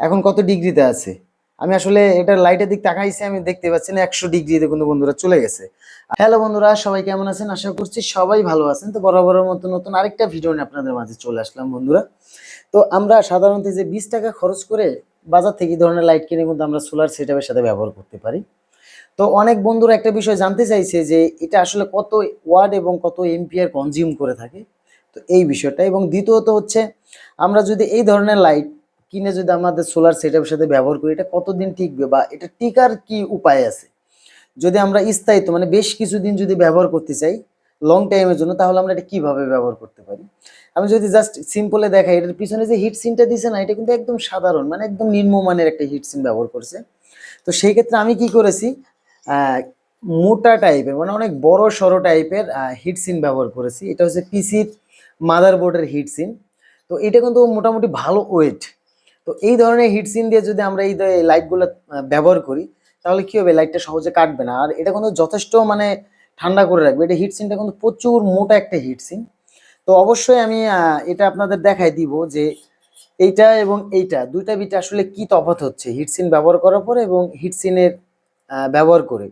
এখন কত ডিগ্রিতে আছে? আমি আসলে এটা লাইটের দিক তাকাইছি, আমি দেখতে পাচ্ছি না, একশো ডিগ্রিতে কিন্তু বন্ধুরা চলে গেছে। হ্যালো বন্ধুরা, সবাই কেমন আছেন? আশা করছি সবাই ভালো আছেন। তো বরাবরের মতো নতুন আরেকটা ভিডিও নিয়ে আপনাদের মাঝে চলে আসলাম বন্ধুরা। তো আমরা সাধারণত যে বিশ টাকা খরচ করে বাজার থেকে ধরনের লাইট কিনে কিন্তু আমরা সোলার সেটআপের সাথে ব্যবহার করতে পারি। তো অনেক বন্ধুরা একটা বিষয় জানতে চাইছে যে এটা আসলে কত ওয়ার্ড এবং কত এম্পিয়ার কনজিউম করে থাকে? তো এই বিষয়টা। এবং দ্বিতীয়ত হচ্ছে, আমরা যদি এই ধরনের লাইট কিনে যদি আমাদের সোলার সেটআপের সাথে ব্যবহার করি, এটা কতদিন টিকবে বা এটা টিকার কি উপায় আছে? যদি আমরা স্থায়িত্ব মানে বেশ কিছুদিন যদি ব্যবহার করতে চাই লং টাইমের জন্য, তাহলে আমরা এটা কীভাবে ব্যবহার করতে পারি? আমি যদি জাস্ট সিম্পলে দেখাই, এটার পিছনে যে হিট সিনটা দিছে না, এটা কিন্তু একদম সাধারণ মানে একদম নিম্নমানের একটা হিট সিন ব্যবহার করছে। তো সেই ক্ষেত্রে আমি কি করেছি মোটা টাইপের মানে অনেক বড় সড়ো টাইপের হিট সিন ব্যবহার করেছি। এটা হচ্ছে পিসির মাদারবোর্ডের হিট সিন তো এটা কিন্তু মোটামুটি ভালো ওয়েট তো এই ধরনের হিট সিন দিয়ে যদি আমরা এই লাইটগুলো ব্যবহার করি, তাহলে কি হবে? লাইটটা সহজে কাটবে না। আর এটা কিন্তু যথেষ্ট মানে ঠান্ডা করে রাখবে। এটা হিট সিনটা কিন্তু প্রচুর মোটা একটা হিট সিন তো অবশ্যই আমি এটা আপনাদের দেখাই দিব যে এইটা এবং এইটা, দুইটা বিটে আসলে কি তফাৎ হচ্ছে? হিটসিন ব্যবহার করার পরে এবং হিটসিনের ব্যবহার করে।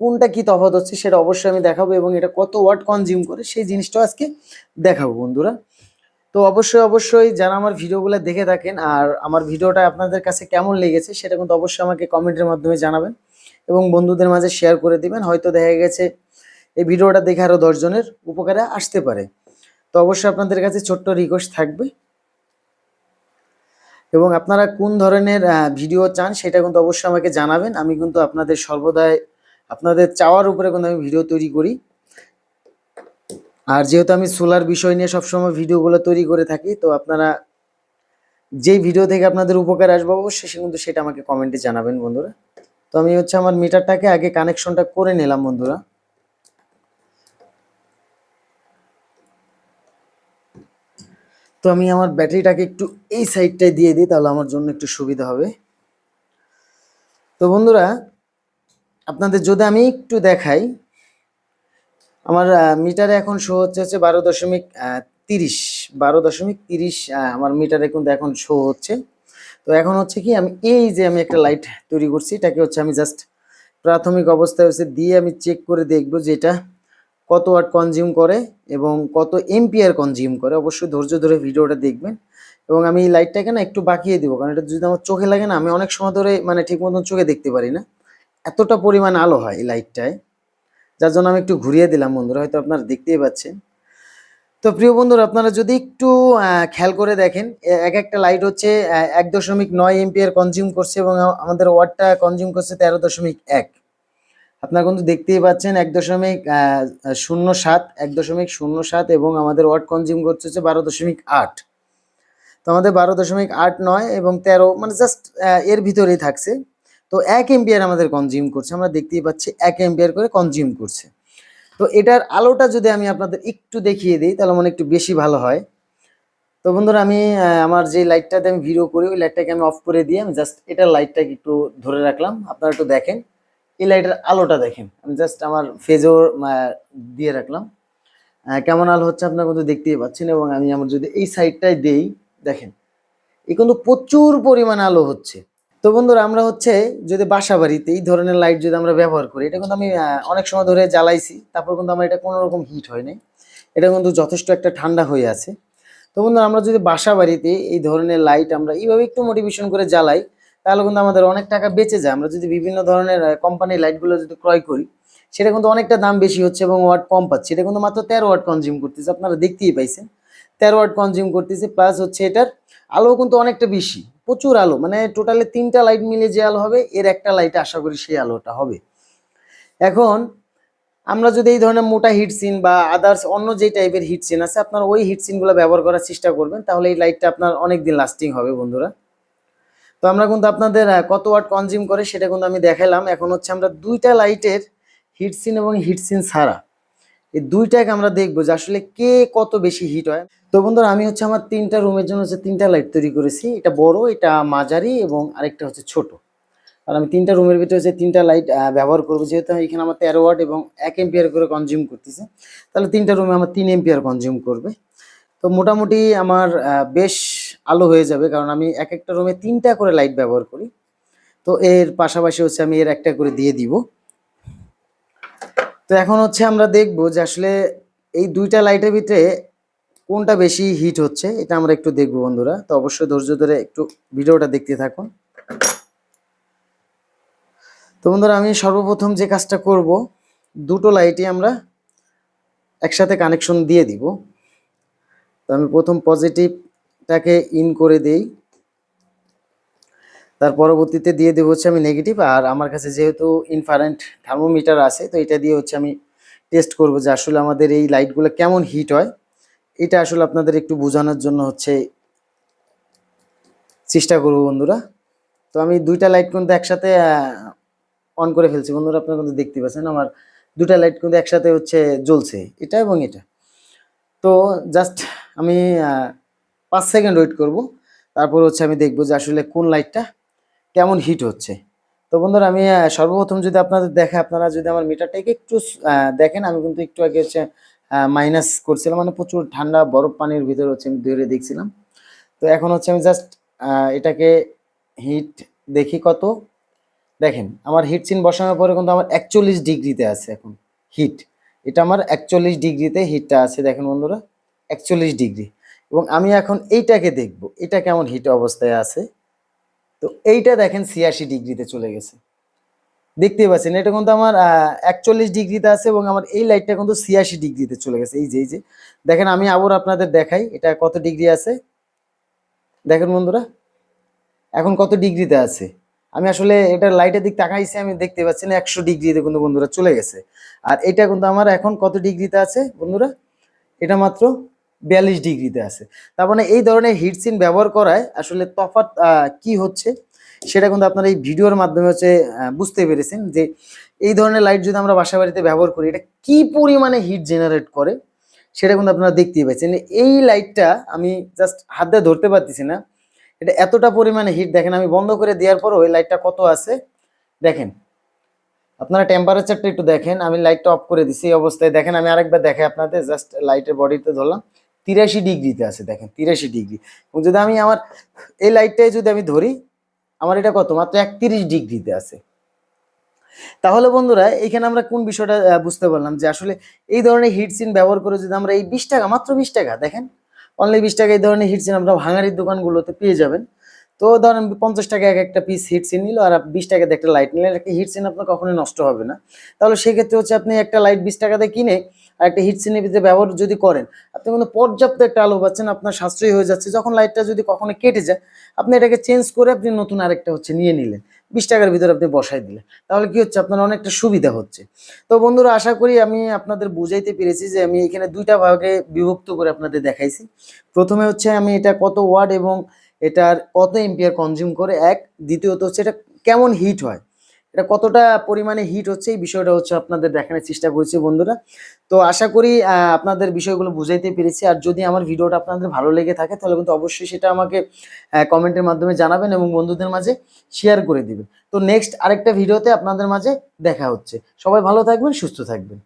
কোনটা কি তফাৎ হচ্ছে সেটা অবশ্যই আমি দেখাবো এবং এটা কত ওয়াট কনজিউম করে, সেই জিনিসটাও আজকে দেখাবো বন্ধুরা। তো অবশ্যই অবশ্যই যারা আমার ভিডিওগুলো দেখে থাকেন আর আমার ভিডিওটা আপনাদের কাছে কেমন লেগেছে সেটা কিন্তু অবশ্যই আমাকে কমেন্টের মাধ্যমে জানাবেন এবং বন্ধুদের মাঝে শেয়ার করে দিবেন। হয়তো দেখা গেছে এই ভিডিওটা দেখে আরও দশজনের উপকারে আসতে পারে। তো অবশ্যই আপনাদের কাছে ছোট্ট রিকোয়েস্ট থাকবে। এবং আপনারা কোন ধরনের ভিডিও চান সেটা কিন্তু অবশ্যই আমাকে জানাবেন। আমি কিন্তু আপনাদের সর্বদাই, আপনাদের চাওয়ার উপরে কিন্তু আমি ভিডিও তৈরি করি। আর যেহেতু আমি সোলার বিষয় নিয়ে সবসময় ভিডিওগুলো তৈরি করে থাকি, তো আপনারা যেই ভিডিও থেকে আপনাদের উপকার আসবে অবশ্যই সে কিন্তু সেটা আমাকে কমেন্টে জানাবেন বন্ধুরা। তো আমি হচ্ছে আমার মিটারটাকে আগে কানেকশনটা করে নিলাম বন্ধুরা। তো আমি আমার ব্যাটারিটাকে একটু এই সাইডটায় দিয়ে দিই, তাহলে আমার জন্য একটু সুবিধা হবে। তো বন্ধুরা, আপনাদের যদি আমি একটু দেখাই আমার মিটারে এখন শো হচ্ছে হচ্ছে বারো দশমিক তিরিশ, বারো দশমিক তিরিশ আমার মিটারে কিন্তু এখন শো হচ্ছে। তো এখন হচ্ছে কি, আমি এই যে আমি একটা লাইট তৈরি করছি, এটাকে হচ্ছে আমি জাস্ট প্রাথমিক অবস্থায় হচ্ছে দিয়ে আমি চেক করে দেখব যে এটা কত ওয়াট কনজিউম করে এবং কত এমপিয়ার কনজিউম করে। অবশ্যই ধৈর্য ধরে ভিডিওটা দেখবেন এবং আমি এই লাইটটাকে না একটু বাঁকিয়ে দিব, কারণ এটা যদি আমার চোখে লাগে না, আমি অনেক সময় ধরে মানে ঠিক মতন চোখে দেখতে পারি না। এতটা পরিমাণ আলো হয় এই লাইটটায় যার জন্য আমি একটু ঘুরিয়ে দিলাম, বন্ধুরা, হয়তো আপনারা দেখতেই পাচ্ছেন। তো প্রিয় বন্ধুরা, আপনারা যদি একটু খেয়াল করে দেখেন এক একটা লাইট হচ্ছে এক দশমিক নয় এম্পিয়ার কনজিউম করছে এবং আমাদের ওয়াটটা কনজিউম করছে তেরো দশমিক এক। আপনারা কিন্তু দেখতেই পাচ্ছেন, এক দশমিক শূন্য সাত, এক দশমিক শূন্য সাত এবং আমাদের ওয়াট কনজিউম করছে হচ্ছে বারো দশমিক আট। তো আমাদের বারো দশমিক আট নয় এবং তেরো মানে জাস্ট এর ভিতরেই থাকছে। তো এক এম্পিয়ার আমাদের কনজিউম করছে, আমরা দেখতেই পাচ্ছি এক এম্পিয়ার করে কনজিউম করছে। তো এটার আলোটা যদি আমি আপনাদের একটু দেখিয়ে দিই, তাহলে মনে একটু বেশি ভালো হয়। তো বন্ধুরা, আমি আমার যে লাইটটাতে আমি ভিডিও করি, ওই লাইটটাকে আমি অফ করে দিয়ে আমি জাস্ট এটার লাইটটাকে একটু ধরে রাখলাম। আপনারা একটু দেখেন, এই লাইটের আলোটা দেখেন। আমি জাস্ট আমার ফেজোর দিয়ে রাখলাম। কেমন আলো হচ্ছে আপনারা কিন্তু দেখতেই পাচ্ছেন এবং আমি আমার যদি এই সাইডটায় দেই, দেখেন, এই কিন্তু প্রচুর পরিমাণে আলো হচ্ছে। তো বন্ধুরা, আমরা হচ্ছে যদি বাসা বাড়িতে এই ধরনের লাইট যদি আমরা ব্যবহার করি, এটা কিন্তু আমি অনেক সময় ধরে জ্বালাইছি, তারপর কিন্তু আমার এটা কোনো রকম হিট হয় নাই। এটা কিন্তু যথেষ্ট একটা ঠান্ডা হয়ে আছে। তো বন্ধুরা, আমরা যদি বাসা বাড়িতে এই ধরনের লাইট আমরা এইভাবে একটু মোটিভেশন করে জ্বালাই, তাহলে কিন্তু আমাদের অনেক টাকা বেঁচে যায়। আমরা যদি বিভিন্ন ধরনের কোম্পানির লাইটগুলো যদি ক্রয় করি, সেটা কিন্তু অনেকটা দাম বেশি হচ্ছে এবং ওয়াট কম পাচ্ছে। এটা কিন্তু মাত্র তেরো ওয়াট কনজিউম করতেছে, আপনারা দেখতেই পাইছেন। তেরো ওয়াট কনজিউম করতেছে প্লাস হচ্ছে এটার আলো কিন্তু অনেকটা বেশি। প্রচুর আলো মানে টোটালে তিনটা লাইট মিলে যে আলো হবে, এর একটা লাইট আশা করি সেই আলোটা হবে। এখন আমরা যদি এই ধরনের মোটা হিট সিন বা আদার্স অন্য যে টাইপের হিট সিন আছে, আপনার ওই হিট সিনগুলো ব্যবহার করার চেষ্টা করবেন, তাহলে এই লাইটটা আপনার অনেক দিন লাস্টিং হবে বন্ধুরা। তো আমরা কিন্তু আপনাদের কত ওয়াট কনজিউম করে সেটা কিন্তু আমি দেখালাম। এখন হচ্ছে আমরা দুইটা লাইটের হিট সিন এবং হিট সিন ছাড়া এই দুইটাকে আমরা দেখব যে আসলে কে কত বেশি হিট হয়। তো বন্ধুরা, আমি হচ্ছে আমার তিনটা রুমের জন্য হচ্ছে তিনটা লাইট তৈরি করেছি। এটা বড়, এটা মাঝারি এবং আরেকটা হচ্ছে ছোট। আর আমি তিনটা রুমের ভিতরে হচ্ছে তিনটা লাইট ব্যবহার করব, যেহেতু এখানে আমার তেরো ওয়াট এবং এক এম্পিয়ার করে কনজিউম করতেছে, তাহলে তিনটা রুমে আমার তিন এম্পিয়ার কনজিউম করবে। তো মোটামুটি আমার বেশ আলো হয়ে যাবে, কারণ আমি এক একটা রুমে তিনটা করে লাইট ব্যবহার করি। তো এর পাশাপাশি হচ্ছে আমি এর একটা করে দিয়ে দিব। তো এখন হচ্ছে আমরা দেখব যে আসলে এই দুইটা লাইটের ভিতরে কোনটা বেশি হিট হচ্ছে, এটা আমরা একটু দেখব বন্ধুরা। তো অবশ্যই ধৈর্য ধরে একটু ভিডিওটা দেখতে থাকুন। তো বন্ধুরা, আমি সর্বপ্রথম যে কাজটা করব, দুটো লাইটই আমরা একসাথে কানেকশন দিয়ে দিব। তো আমি প্রথম পজিটিভটাকে ইন করে দেই। তার পরবর্তীতে দিয়ে দেবো হচ্ছে আমি নেগেটিভ আর আমার কাছে যেহেতু ইনফারেন্ট থার্মোমিটার আছে, তো এটা দিয়ে হচ্ছে আমি টেস্ট করব যে আসলে আমাদের এই লাইটগুলো কেমন হিট হয়। এটা আসলে আপনাদের একটু বোঝানোর জন্য হচ্ছে চেষ্টা করব বন্ধুরা। তো আমি দুইটা লাইট কিন্তু একসাথে অন করে ফেলছি। বন্ধুরা, আপনারা কিন্তু দেখতে পাচ্ছেন আমার দুটা লাইট কিন্তু একসাথে হচ্ছে জ্বলছে। এটা এবং এটা। তো জাস্ট আমি পাঁচ সেকেন্ড ওয়েট করব। তারপর হচ্ছে আমি দেখব যে আসলে কোন লাইটটা কেমন হিট হচ্ছে? তো বন্ধুরা, আমি সর্বপ্রথম যদি আপনাদের দেখে আপনারা যদি আমার মিটারটাকে একটু দেখেন, আমি কিন্তু একটু আগে হচ্ছে মাইনাস করছিলাম মানে প্রচুর ঠান্ডা, বরফ পানির ভিতরে হচ্ছে আমি ধরে দেখছিলাম। তো এখন হচ্ছে আমি জাস্ট এটাকে হিট দেখি কত। দেখেন, আমার হিট চিন বসানোর পরে কিন্তু আমার একচল্লিশ ডিগ্রিতে আছে এখন হিট এটা আমার একচল্লিশ ডিগ্রিতে হিটটা আছে, দেখেন বন্ধুরা, একচল্লিশ ডিগ্রি। এবং আমি এখন এইটাকে দেখব, এটা কেমন হিট অবস্থায় আছে। তো এইটা দেখেন ছিয়াশি ডিগ্রিতে চলে গেছে। দেখতেই পাচ্ছেন, এটা কিন্তু আমার একচল্লিশ ডিগ্রিতে আছে এবং আমার এই লাইটটা কিন্তু ছিয়াশি ডিগ্রিতে চলে গেছে। এই যে এই যে, দেখেন আমি আবার আপনাদের দেখাই, এটা কত ডিগ্রি আছে? দেখেন বন্ধুরা, এখন কত ডিগ্রিতে আছে? আমি আসলে এটা লাইটের দিক তাকাইছি, আমি দেখতে পাচ্ছি না, একশো ডিগ্রিতে কিন্তু বন্ধুরা চলে গেছে। আর এটা কিন্তু আমার এখন কত ডিগ্রিতে আছে বন্ধুরা? এটা মাত্র বিয়াল্লিশ ডিগ্রিতে আছে। তার মানে এই ধরনের হিটসিন ব্যবহার করায় আসলে তফাৎ কি হচ্ছে সেটা কিন্তু আপনারা এই ভিডিওর মাধ্যমে হচ্ছে বুঝতে পেরেছেন যে এই ধরনের লাইট যদি আমরা বাসা বাড়িতে ব্যবহার করি, এটা কি পরিমাণে হিট জেনারেট করে সেটা কিন্তু আপনারা দেখতেই পাচ্ছেন। এই লাইটটা আমি জাস্ট হাত দিয়ে ধরতে পারতেছি না। এটা এতটা পরিমাণে হিট দেখেন, আমি বন্ধ করে দেওয়ার পর ওই লাইটটা কত আছে? দেখেন, আপনারা টেম্পারেচারটা একটু দেখেন, আমি লাইটটা অফ করে দিছি এই অবস্থায়। দেখেন, আমি আরেকবার দেখে আপনাদের জাস্ট লাইটের বডিতে ধরলাম। তিরাশি ডিগ্রিতে আছে, দেখেন, তিরাশি ডিগ্রি। এবং যদি আমি আমার, এই লাইটটাই যদি আমি ধরি, আমার এটা কত? মাত্র একত্রিশ ডিগ্রিতে আছে। তাহলে বন্ধুরা, এখানে আমরা কোন বিষয়টা বুঝতে পারলাম যে আসলে এই ধরনের হিটসিন ব্যবহার করে যদি আমরা এই বিশ টাকা, মাত্র বিশ টাকা, দেখেন অনলি বিশ টাকা এই ধরনের হিটসিন আমরা ভাঙারির দোকানগুলোতে পেয়ে যাবেন। তো ধরেন পঞ্চাশ টাকা এক একটা পিস হিটসিন নিল, আর বিশ টাকাতে একটা লাইট নিলে একটা হিটসিন আপনার কখনোই নষ্ট হবে না। তাহলে সেক্ষেত্রে হচ্ছে আপনি একটা লাইট বিশ টাকাতে কিনে আর একটা হিট ভিতরে ব্যবহার যদি করেন, আপনি কিন্তু পর্যাপ্ত একটা আলো পাচ্ছেন, আপনার সাশ্রয়ী হয়ে যাচ্ছে। যখন লাইটটা যদি কখনো কেটে যায়, আপনি এটাকে চেঞ্জ করে আপনি নতুন আরেকটা হচ্ছে নিয়ে নিলেন। বিশ টাকার ভিতরে আপনি বসাই দিলেন। তাহলে কি হচ্ছে? আপনার অনেকটা সুবিধা হচ্ছে। তো বন্ধুরা, আশা করি আমি আপনাদের বুঝাইতে পেরেছি যে আমি এখানে দুইটা ভাগে বিভক্ত করে আপনাদের দেখাইছি। প্রথমে হচ্ছে আমি এটা কত ওয়ার্ড এবং এটার কত এম্পিয়ার কনজিউম করে, এক। দ্বিতীয়ত হচ্ছে এটা কেমন হিট হয়। এটা কতটা পরিমাণে হিট হচ্ছে এই বিষয়টা হচ্ছে আপনাদের দেখানোর চেষ্টা করেছি বন্ধুরা। তো আশা করি আপনাদের বিষয়গুলো বুঝাইতে পেরেছি। আর যদি আমার ভিডিওটা আপনাদের ভালো লেগে থাকে, তাহলে কিন্তু অবশ্যই সেটা আমাকে কমেন্টের মাধ্যমে জানাবেন এবং বন্ধুদের মাঝে শেয়ার করে দিবেন। তো নেক্সট আরেকটা ভিডিওতে আপনাদের মাঝে দেখা হচ্ছে। সবাই ভালো থাকবেন, সুস্থ থাকবেন।